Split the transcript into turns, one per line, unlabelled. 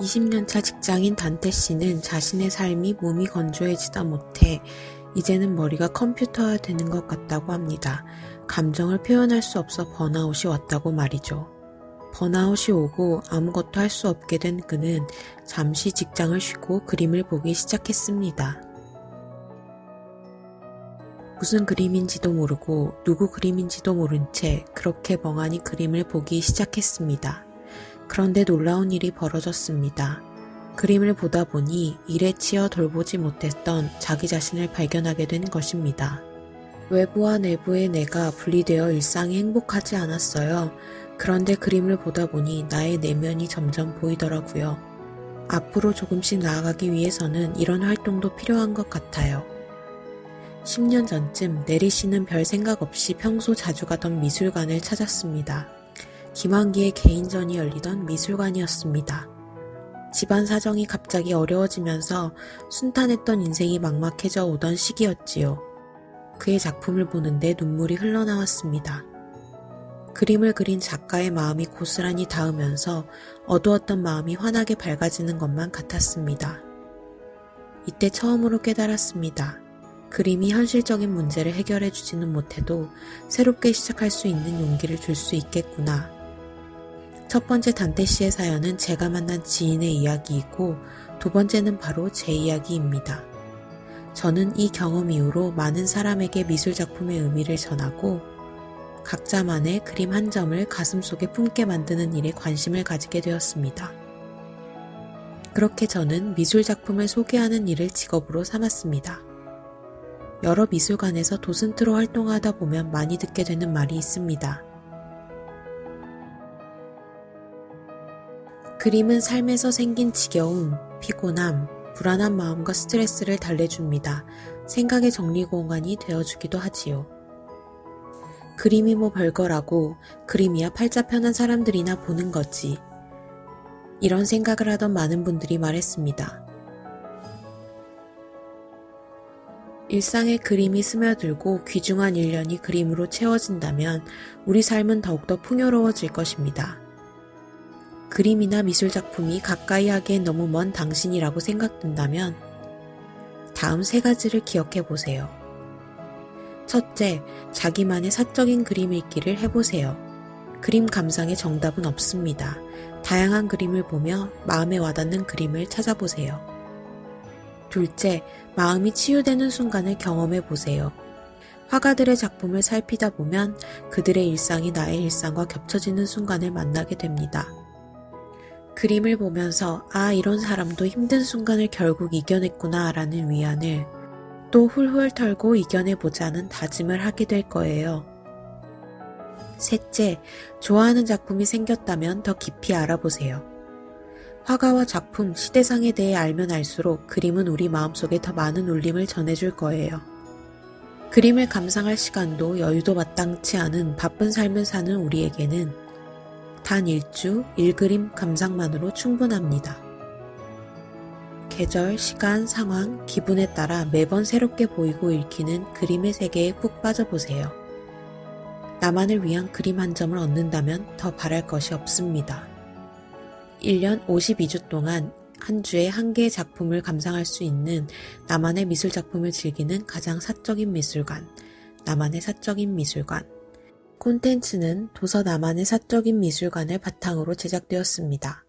(20년차) 직장인 단태 씨는 자신의 삶이 몸이 건조해지다 못해 이제는 머리가 컴퓨터화 되는 것 같다고 합니다. 감정을 표현할 수 없어 번아웃이 왔다고 말이죠. 번아웃이 오고 아무것도 할 수 없게 된 그는 잠시 직장을 쉬고 그림을 보기 시작했습니다. 무슨 그림인지도 모르고 누구 그림인지도 모른 채 그렇게 멍하니 그림을 보기 시작했습니다. 그런데 놀라운 일이 벌어졌습니다. 그림을 보다 보니 일에 치여 돌보지 못했던 자기 자신을 발견하게 된 것입니다. 외부와 내부의 내가 분리되어 일상이 행복하지 않았어요. 그런데 그림을 보다 보니 나의 내면이 점점 보이더라고요. 앞으로 조금씩 나아가기 위해서는 이런 활동도 필요한 것 같아요. 10년 전쯤 내리 씨는 별 생각 없이 평소 자주 가던 미술관을 찾았습니다. 김환기의 개인전이 열리던 미술관이었습니다. 집안 사정이 갑자기 어려워지면서 순탄했던 인생이 막막해져 오던 시기였지요. 그의 작품을 보는데 눈물이 흘러나왔습니다. 그림을 그린 작가의 마음이 고스란히 닿으면서 어두웠던 마음이 환하게 밝아지는 것만 같았습니다. 이때 처음으로 깨달았습니다. 그림이 현실적인 문제를 해결해 주지는 못해도 새롭게 시작할 수 있는 용기를 줄 수 있겠구나. 첫 번째 단태 씨의 사연은 제가 만난 지인의 이야기이고 두 번째는 바로 제 이야기입니다. 저는 이 경험 이후로 많은 사람에게 미술 작품의 의미를 전하고 각자만의 그림 한 점을 가슴 속에 품게 만드는 일에 관심을 가지게 되었습니다. 그렇게 저는 미술 작품을 소개하는 일을 직업으로 삼았습니다. 여러 미술관에서 도슨트로 활동하다 보면 많이 듣게 되는 말이 있습니다. 그림은 삶에서 생긴 지겨움, 피곤함, 불안한 마음과 스트레스를 달래줍니다. 생각의 정리 공간이 되어주기도 하지요. 그림이 뭐 별거라고 그림이야 팔자 편한 사람들이나 보는 거지. 이런 생각을 하던 많은 분들이 말했습니다. 일상에 그림이 스며들고 귀중한 일년이 그림으로 채워진다면 우리 삶은 더욱더 풍요로워질 것입니다. 그림이나 미술 작품이 가까이 하기엔 너무 먼 당신이라고 생각된다면 다음 세 가지를 기억해 보세요. 첫째, 자기만의 사적인 그림 읽기를 해보세요. 그림 감상의 정답은 없습니다. 다양한 그림을 보며 마음에 와닿는 그림을 찾아보세요. 둘째, 마음이 치유되는 순간을 경험해 보세요. 화가들의 작품을 살피다 보면 그들의 일상이 나의 일상과 겹쳐지는 순간을 만나게 됩니다. 그림을 보면서 아, 이런 사람도 힘든 순간을 결국 이겨냈구나 라는 위안을 또 훌훌 털고 이겨내보자는 다짐을 하게 될 거예요. 셋째, 좋아하는 작품이 생겼다면 더 깊이 알아보세요. 화가와 작품, 시대상에 대해 알면 알수록 그림은 우리 마음속에 더 많은 울림을 전해줄 거예요. 그림을 감상할 시간도 여유도 마땅치 않은 바쁜 삶을 사는 우리에게는 단 일주, 일그림 감상만으로 충분합니다. 계절, 시간, 상황, 기분에 따라 매번 새롭게 보이고 읽히는 그림의 세계에 푹 빠져보세요. 나만을 위한 그림 한 점을 얻는다면 더 바랄 것이 없습니다. 1년 52주 동안 한 주에 한 개의 작품을 감상할 수 있는 나만의 미술 작품을 즐기는 가장 사적인 미술관, 나만의 사적인 미술관. 콘텐츠는 도서 나만의 사적인 미술관을 바탕으로 제작되었습니다.